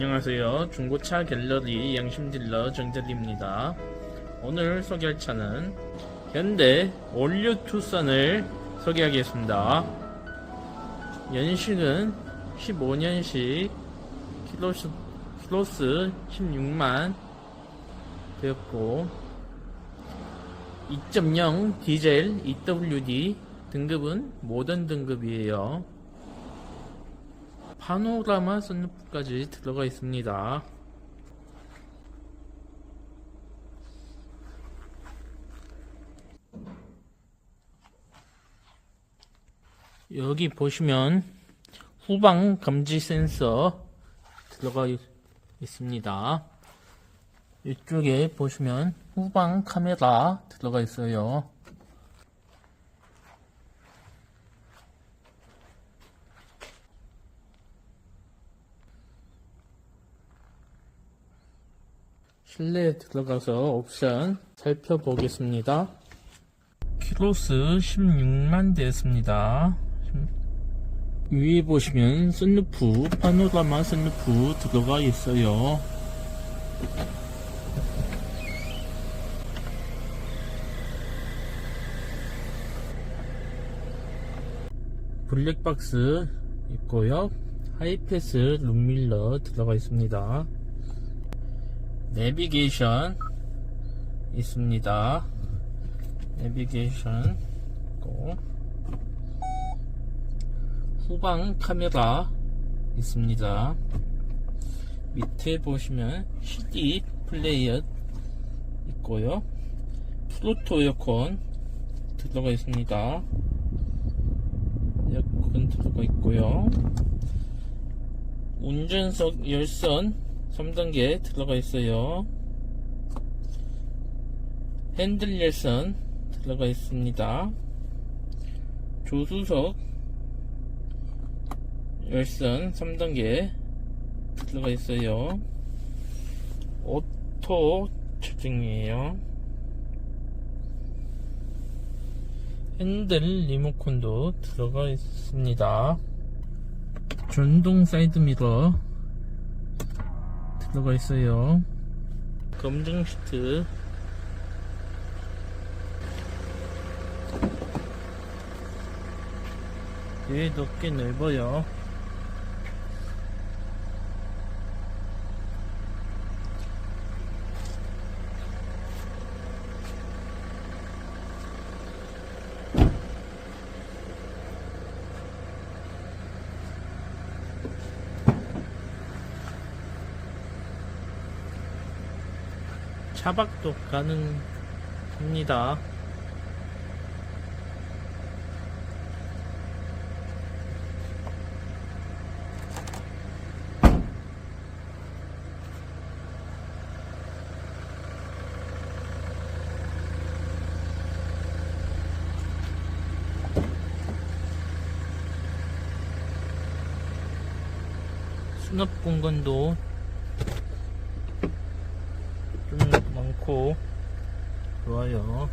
안녕하세요. 중고차 갤러리 양심딜러 정재리입니다. 오늘 소개할 차는 현대 올류 투선을 소개하겠습니다. 연식은 15년식 키로수, 키로수 16만 되었고 2.0 디젤 EWD 등급은 모던 등급이에요. 파노라마 선루프까지 들어가 있습니다. 여기 보시면 후방 감지 센서 들어가 있, 있습니다. 이쪽에 보시면 후방 카메라 들어가 있어요. 실내에 들어가서 옵션 살펴보겠습니다. 키로스 16만 대였습니다. 위에 보시면 선루프, 파노라마 선루프 들어가 있어요. 블랙박스 있고요. 하이패스 룸밀러 들어가 있습니다. 내비게이션 있습니다. 내비게이션 있고 후방 카메라 있습니다. 밑에 보시면 CD 플레이어 있고요. 프로토 에어컨 들어가 있습니다. 에어컨 들어가 있고요. 운전석 열선 3단계 들어가 있어요. 핸들 열선 들어가 있습니다. 조수석 열선 3단계 들어가 있어요. 오토 조정이에요. 핸들 리모컨도 들어가 있습니다. 전동 사이드 미러 들어가 있어요. 검정 시트 얘도 꽤 넓어요. 차박도 가능합니다. 수납 공간도 좀 많고 좋아요.